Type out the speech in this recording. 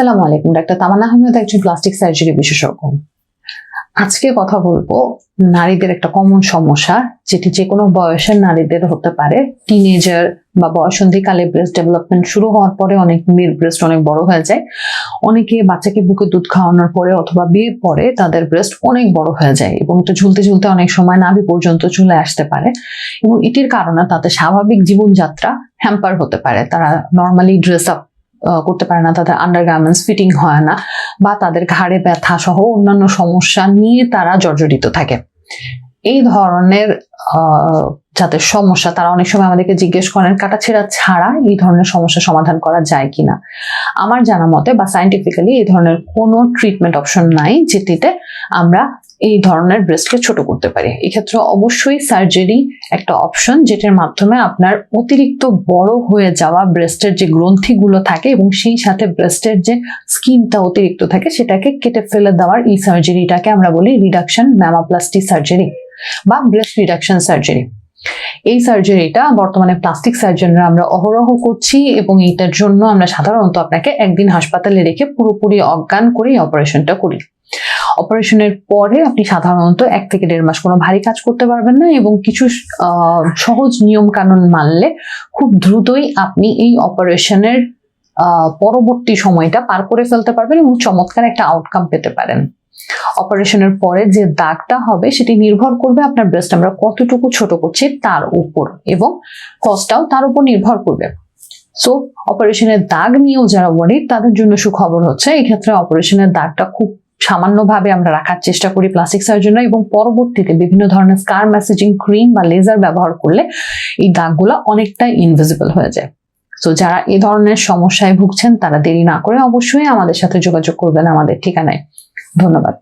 আসসালামু আলাইকুম, ডাক্তার তামান্না আহমেদ, একজন প্লাস্টিক সার্জারি বিশেষজ্ঞ। আজকে কথা বলব নারীদের একটা কমন সমস্যা, যেটি যে কোনো বয়সের নারীদের হতে পারে। টিনেজার বা বয়সন্ধিকালে ব্রেস্ট ডেভেলপমেন্ট শুরু হওয়ার পরে অনেক মেয়ের ব্রেস্ট অনেক বড় হয়ে যায়। অনেকে বাচ্চাকে বুকে দুধ খাওয়ানোর পরে অথবা বিয়ের পরে তাদের ব্রেস্ট অনেক বড় হয়ে যায় এবং এটা ঝুলতে ঝুলতে অনেক সময় নাভি পর্যন্ত চলে আসতে পারে এবং এটির কারণে তাদের স্বাভাবিক জীবনযাত্রা হ্যাম্পার হতে পারে। তারা নর্মালি ড্রেস আপ করতে পারে না, তাদের আন্ডারগার্মেন্টস ফিটিং হয় না বা তাদের ঘাড়ে ব্যথা সহ অন্যান্য সমস্যা নিয়ে তারা জর্জরিত থাকে। এই ধরনের যাদের সমস্যা, তারা অনেক সময় আমাদেরকে জিজ্ঞেস করেন কাটাছেঁড়া ছাড়া এই ধরনের সমস্যা সমাধান করা যায় কিনা? আমার জানা মতে বা সাইন্টিফিক্যালি এই ধরনের কোনো ট্রিটমেন্ট অপশন নাই যেটিতে আমরা এই ধরনের ব্রেস্টকে ছোট করতে পারি। এক্ষেত্রে অবশ্যই সার্জারি একটা অপশন যেটার মাধ্যমে আপনার অতিরিক্ত বড় হয়ে যাওয়া ব্রেস্টের যে গ্রন্থিগুলো থাকে এবং সেই সাথে ব্রেস্টের যে স্কিনটা অতিরিক্ত থাকে সেটাকে কেটে ফেলে দেওয়ার এই সার্জারিটাকে আমরা বলি রিডাকশন ম্যামাপ্লাস্টি সার্জারি বা ব্রেস্ট রিডাকশন সার্জারি এই সার্জারিটা বর্তমানে প্লাস্টিক সার্জনরা আমরা অহরহ করছি এবং এইটার জন্য আমরা সাধারণত আপনাকে একদিন হাসপাতালে রেখে পুরোপুরি অজ্ঞান করে অপারেশনটা করি। অপারেশনের পরে আপনি সাধারণত এক থেকে দেড় মাস কোনো ভারী কাজ করতে পারবেন না এবং কিছু সহজ নিয়ম কানুন মানলে খুব দ্রুতই আপনি এই অপারেশনের পরবর্তী সময়টা পার করে ফেলতে পারবেন এবং চমৎকার একটা আউটকাম পেতে পারেন। অপারেশনের পরে যে দাগটা হবে সেটি নির্ভর করবে আপনার ব্রেস্ট আমরা কতটুকু ছোট করছি তার উপর এবং কস্টটাও তার উপর নির্ভর করবে। সো অপারেশনের দাগ নিয়েও যারা ওয়ারিড তাদের জন্য সুখবর হচ্ছে এই ক্ষেত্রে অপারেশনের দাগটা খুব সামান্যভাবে আমরা রাখার চেষ্টা করি প্লাস্টিক সার্জন এবং পরবর্তীতে বিভিন্ন ধরনের স্কার মেসেজিং ক্রিম বা লেজার ব্যবহার করলে এই দাগগুলো অনেকটা ইনভিজিবল হয়ে যায়। তো যারা এ ধরনের সমস্যায় ভুগছেন তারা দেরি না করে অবশ্যই আমাদের সাথে যোগাযোগ করবেন আমাদের ঠিকানায়। ধন্যবাদ।